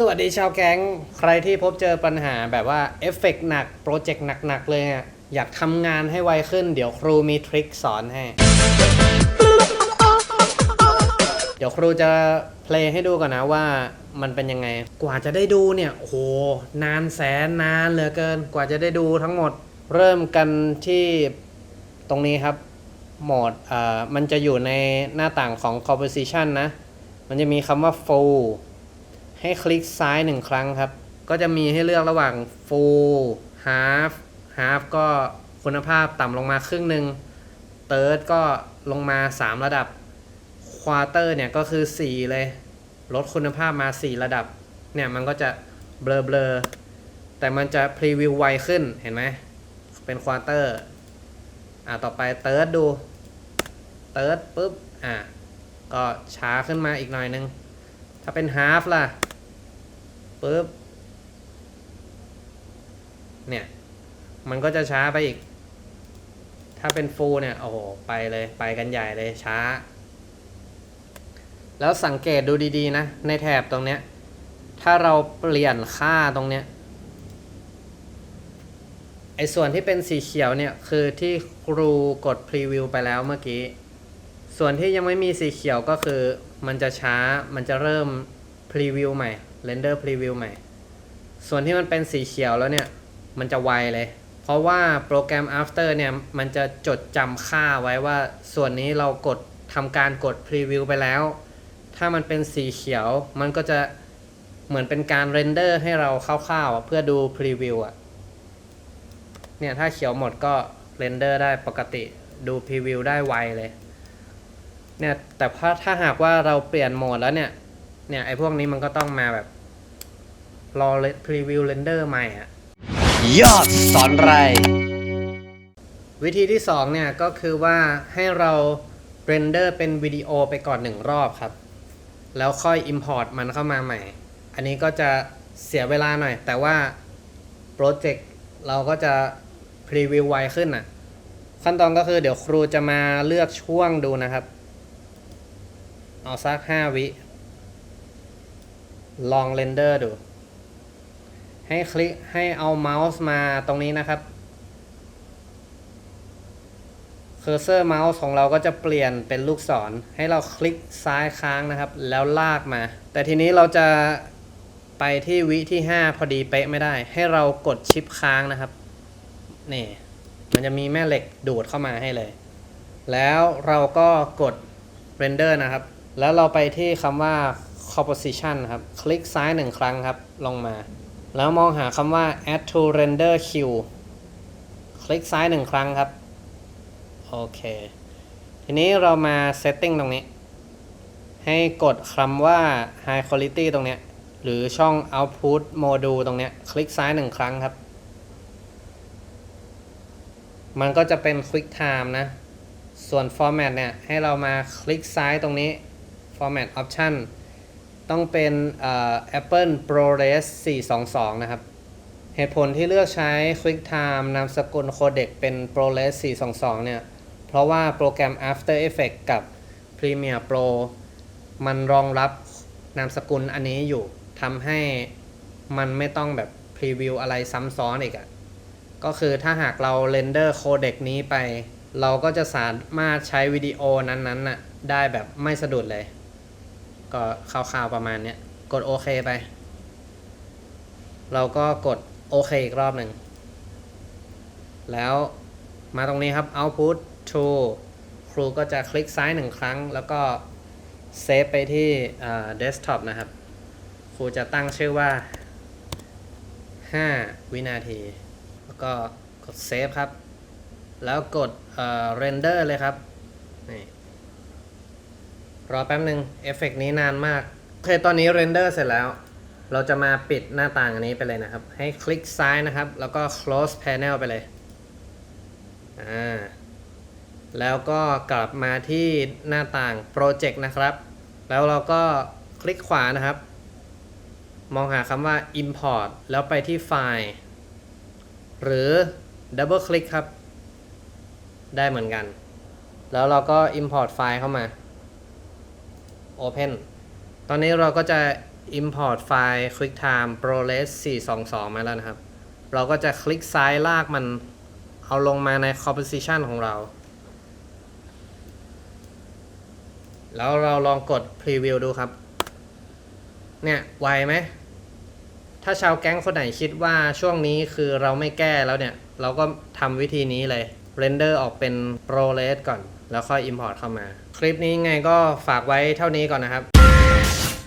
สวัสดีชาวแก๊ง ใครที่พบเจอปัญหาแบบว่าเอฟเฟกต์หนัก โปรเจกต์หนัก ๆ เลยอะอยากทำงานให้ไวขึ้น เดี๋ยวครูมีทริคสอนให้ เดี๋ยวครูจะเพลงให้ดูก่อนนะว่ามันเป็นยังไง กว่าจะได้ดูเนี่ย โอ้โห นานแสนนานเหลือเกิน กว่าจะได้ดูทั้งหมด เริ่มกันที่ตรงนี้ครับ โหมดเอ่อมันจะอยู่ในหน้าต่างของ composition นะ มันจะมีคำว่า full ให้คลิกซ้ายหนึ่งครั้งครับ ก็จะมีให้เลือกระหว่าง full half half ก็คุณภาพต่ำลงมาครึ่งหนึ่ง third ก็ลงมา 3 ระดับ quarter เนี่ยก็คือ 4 เลย ลดคุณภาพมา 4 ระดับ เนี่ยมันก็จะเบลอเบลอแต่มันจะพรีวิวไวขึ้นเห็นไหม เป็นควอเตอร์อะต่อไปเติร์ดดู เติร์ดปุ๊บ อะก็ช้าขึ้นมาอีกหน่อยนึง ถ้าเป็นฮาฟล่ะ ปุ๊บ เนี่ย มันก็จะช้าไปอีก ถ้าเป็นฟูเนี่ย โอ้โห ไปเลย ไปกันใหญ่เลยช้า แล้วสังเกตดูดีๆนะ ในแถบตรงเนี้ย ถ้าเราเปลี่ยนค่าตรงเนี้ย ไอ้ส่วนที่เป็นสีเขียวเนี่ย คือที่ครูกดพรีวิวไปแล้วเมื่อกี้ ส่วนที่ยังไม่มีสีเขียวก็คือ มันจะช้า มันจะเริ่มพรีวิวใหม่ เรนเดอร์พรีวิวใหม่ ส่วนที่มันเป็นสีเขียวแล้วเนี่ย มันจะไวเลย เพราะว่าโปรแกรม after เนี่ย มันจะจดจำค่าไว้ว่าส่วนนี้เรากดทำการกดพรีวิวไปแล้ว ถ้ามันเป็นสีเขียว มันก็จะเหมือนเป็นการเรนเดอร์ให้เราคร่าวๆเพื่อดูพรีวิวอะ เนี่ย ถ้าเขียวหมดก็เรนเดอร์ได้ปกติดูพรีวิวได้ไวเลย เนี่ย แต่ถ้าถ้าหากว่าเราเปลี่ยนโหมดแล้วเนี่ย เนี่ย ไอ้พวกนี้มันก็ต้องมาแบบ รอพรีวิวเรนเดอร์ใหม่อะยอดสอนไร วิธีที่ 2 เนี่ย ก็คือว่าให้เราเรนเดอร์เป็นวิดีโอไปก่อนหนึ่งรอบครับ แล้วค่อย Import มันเข้ามาใหม่ อันนี้ก็จะเสียเวลาหน่อย แต่ว่าโปรเจกต์เราก็จะพรีวิวไวขึ้นอะ ขั้นตอนก็คือเดี๋ยวครูจะมาเลือกช่วงดูนะครับ เอาสัก 5 วิ ลองเรนเดอร์ดู ให้คลิกให้เอาเมาส์มาตรงนี้นะครับ เคอร์เซอร์เมาส์ของเราก็จะเปลี่ยนเป็นลูกศร ให้เราคลิกซ้ายค้างนะครับ แล้วลากมา แต่ทีนี้เราจะไปที่วิที่ 5 พอดีเป๊ะไม่ได้ ให้เรากดชิปค้างนะครับ นี่ มันจะมีแม่เหล็กดูดเข้ามาให้เลย แล้วเราก็กด render นะครับ แล้วเราไปที่คำว่า composition ครับ คลิกซ้ายหนึ่งครั้งครับ ลงมา แล้วมองหาคำว่า add to render queue คลิกซ้ายหนึ่งครั้งครับ โอเค ทีนี้เรามา setting ตรงนี้ ให้กดคำว่า high quality ตรงเนี้ย หรือช่อง output module ตรงเนี้ย คลิกซ้ายหนึ่งครั้งครับ มันก็จะเป็น quick time นะ ส่วน format เนี่ย ให้เรามาคลิกซ้ายตรงนี้ format option ต้องเป็นเอ่อ Apple ProRes 422 นะครับ เหตุผลที่เลือกใช้ QuickTime นามสกุลโคเด็กเป็น ProRes 422 เนี่ย เพราะว่าโปรแกรม After Effects กับ Premiere Pro มันรองรับนามสกุลอันนี้อยู่ทำให้มันไม่ต้องแบบพรีวิวอะไรซ้ำซ้อนอีกอะ่ะ ก็คือถ้าหากเราเรนเดอร์โคเด็กนี้ไป เราก็จะสามารถใช้วิดีโอนั้นๆน่ะได้แบบไม่สะดุดเลย ก็คร่าวๆประมาณเนี้ย กดโอเคไป เราก็กดโอเคอีกรอบหนึ่ง แล้วมาตรงนี้ครับ output to ครูก็จะคลิกซ้ายหนึ่งครั้ง แล้วก็เซฟไปที่อ่า desktop นะครับ ครูจะตั้งชื่อว่า 5 วินาที แล้วก็กดเซฟครับ แล้วกดเอ่อ render เลยครับ นี่ รอแป๊บหนึ่งเอฟเฟกต์นี้นานมาก โอเค ตอนนี้เรนเดอร์เสร็จแล้ว เราจะมาปิดหน้าต่างอันนี้ไปเลยนะครับ ให้คลิกซ้ายนะครับ แล้วก็ close panel ไปเลย อ่า แล้วก็กลับมาที่หน้าต่าง project นะครับ แล้วเราก็คลิกขวานะครับ มองหาคำว่า import แล้วไปที่ไฟล์ หรือ double click ครับ ได้เหมือนกัน แล้วเราก็ import ไฟล์เข้ามา Open ตอนนี้เราก็จะ import ไฟล์ QuickTime ProRes 422 มาแล้วนะครับ เราก็จะคลิกซ้ายลากมันเอาลงมาใน composition ของเรา แล้วเราลองกด preview ดูครับ เนี่ย ไวไหม ถ้าชาวแก๊งคนไหนคิดว่าช่วงนี้คือเราไม่แก้แล้วเนี่ย เราก็ทำวิธีนี้เลย render ออกเป็น ProRes ก่อน แล้วค่อย import เข้ามา คลิปนี้ไงก็ฝากไว้เท่านี้ก่อนนะครับ